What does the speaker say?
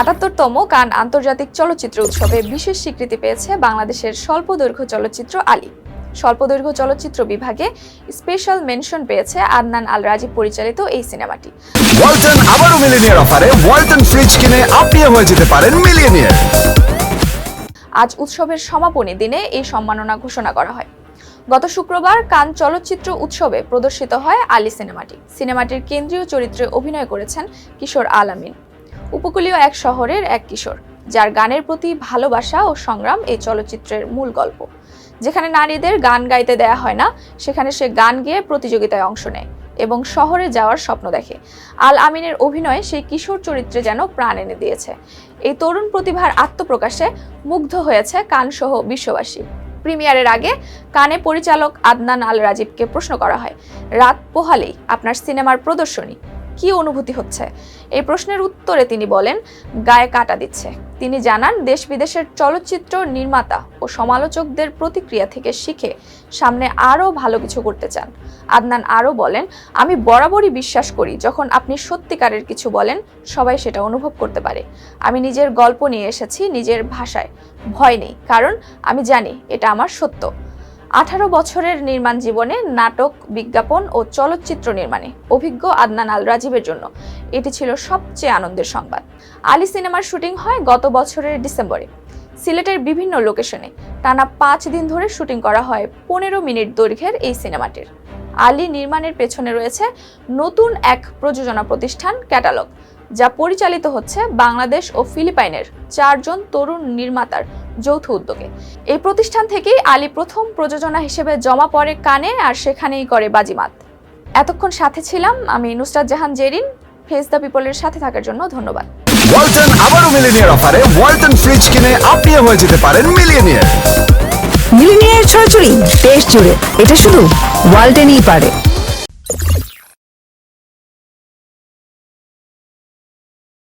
আটাত্তরতম কান আন্তর্জাতিক চলচ্চিত্র উৎসবে বিশেষ স্বীকৃতি পেয়েছে বাংলাদেশের স্বল্পদৈর্ঘ্য চলচ্চিত্র আলী। স্বল্পদৈর্ঘ্য চলচ্চিত্র বিভাগে স্পেশাল মেনশন পেয়েছে আদনান আল রাজীব পরিচালিত এই সিনেমাটি। ওয়ালটন আবারও মিলিনিয়ার অফারে। ওয়ালটন ফ্রিজ কিনে আপনিও হয়ে যেতে পারেন মিলিয়নিয়ার। আজ উৎসবের সমাপনী দিনে এই সম্মাননা ঘোষণা করা হয়। গত শুক্রবার কান চলচ্চিত্র উৎসবে প্রদর্শিত হয় আলী সিনেমাটি। সিনেমাটির কেন্দ্রীয় চরিত্রে অভিনয় করেছেন কিশোর আলামিন। উপকূলীয় এক শহরের এক কিশোর, যার গানের প্রতি ভালোবাসা ও সংগ্রাম এই চলচ্চিত্রের মূল গল্প। যেখানে নারীদের গান গাইতে দেয়া হয় না, সেখানে সে গান গেয়ে প্রতিযোগিতায় অংশ নেয় এবং শহরে যাওয়ার স্বপ্ন দেখে। আল আমিনের অভিনয় সেই কিশোর চরিত্রে যেন প্রাণ এনে দিয়েছে। এই তরুণ প্রতিভার আত্মপ্রকাশে মুগ্ধ হয়েছে কানসহ বিশ্ববাসী। প্রিমিয়ারের আগে কানে পরিচালক আদনান আল রাজীবকে প্রশ্ন করা হয়, রাত পোহালেই আপনার সিনেমার প্রদর্শনী কি অনুভূতি হচ্ছে? এই প্রশ্নের উত্তরে তিনি বলেন, গায়ে কাটা দিচ্ছে। তিনি জানান দেশ বিদেশের চলচ্চিত্র নির্মাতা ও সমালোচকদের প্রতিক্রিয়া থেকে শিখে সামনে আরও ভালো কিছু করতে চান। আদনান আরও বলেন, আমি বরাবরই বিশ্বাস করি, যখন আপনি সত্যিকারের কিছু বলেন, সবাই সেটা অনুভব করতে পারে। আমি নিজের গল্প নিয়ে এসেছি, নিজের ভাষায়। ভয় নেই, কারণ আমি জানি এটা আমার সত্য। আঠারো বছরের নির্মাণ জীবনে নাটক, বিজ্ঞাপন ও চলচ্চিত্র নির্মাণে অভিজ্ঞ আদনান আল রাজীবের জন্য এটি ছিল সবচেয়ে আনন্দের সংবাদ। আলী সিনেমার শুটিং হয় গত বছরের ডিসেম্বরে। সিলেটের বিভিন্ন লোকেশনে টানা পাঁচ দিন ধরে শুটিং করা হয় পনেরো মিনিট দৈর্ঘ্যের এই সিনেমাটির। আলী নির্মাণের পেছনে রয়েছে নতুন এক প্রযোজনা প্রতিষ্ঠান ক্যাটালগ, যা পরিচালিত হচ্ছে বাংলাদেশ ও ফিলিপাইনের চারজন তরুণ নির্মাতার যৌথ উদ্যোগে। এই প্রতিষ্ঠান থেকেই আলী প্রথম প্রযোজনা হিসেবে জমা পড়ে কানে আর সেখানেই করে বাজিমাত। এতক্ষণ সাথে ছিলাম আমি নুসরাত জাহান জেরিন। ফেস দ্য পিপলের সাথে থাকার জন্য ধন্যবাদ। ওয়ালটন আবারও মিলিনিয়ার অফারে ওয়ালটন ফ্রিজ কিনে আপনিও হয়ে যেতে পারেন মিলিয়নিয়ার মিলিনিয়ার ছড়াছড়ি দেশ জুড়ে। এটা শুধু ওয়ালটেনই পারে।